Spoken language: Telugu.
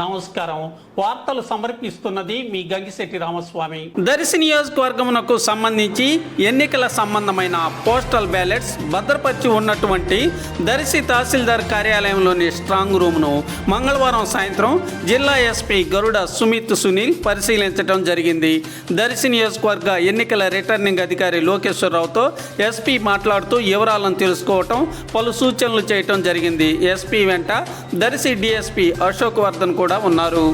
నమస్కారం. వార్తలు సమర్పిస్తున్నది మీ గంగిశెట్టి రామస్వామి. దర్శి నియోజకవర్గమునకు సంబంధించి ఎన్నికల సంబంధమైన పోస్టల్ బ్యాలెట్స్ భద్రపరిచి ఉన్నటువంటి దర్శి తహసీల్దార్ కార్యాలయంలోని స్ట్రాంగ్ రూమ్ను మంగళవారం సాయంత్రం జిల్లా ఎస్పీ గరుడ సుమిత్ సునీల్ పరిశీలించడం జరిగింది. దర్శి నియోజకవర్గ ఎన్నికల రిటర్నింగ్ అధికారి లోకేశ్వరరావుతో ఎస్పీ మాట్లాడుతూ వివరాలను తెలుసుకోవటం పలు సూచనలు చేయటం జరిగింది. ఎస్పీ వెంట దర్శి డిఎస్పీ అశోక్ వర్ధన్ కూడా ఉన్నారు.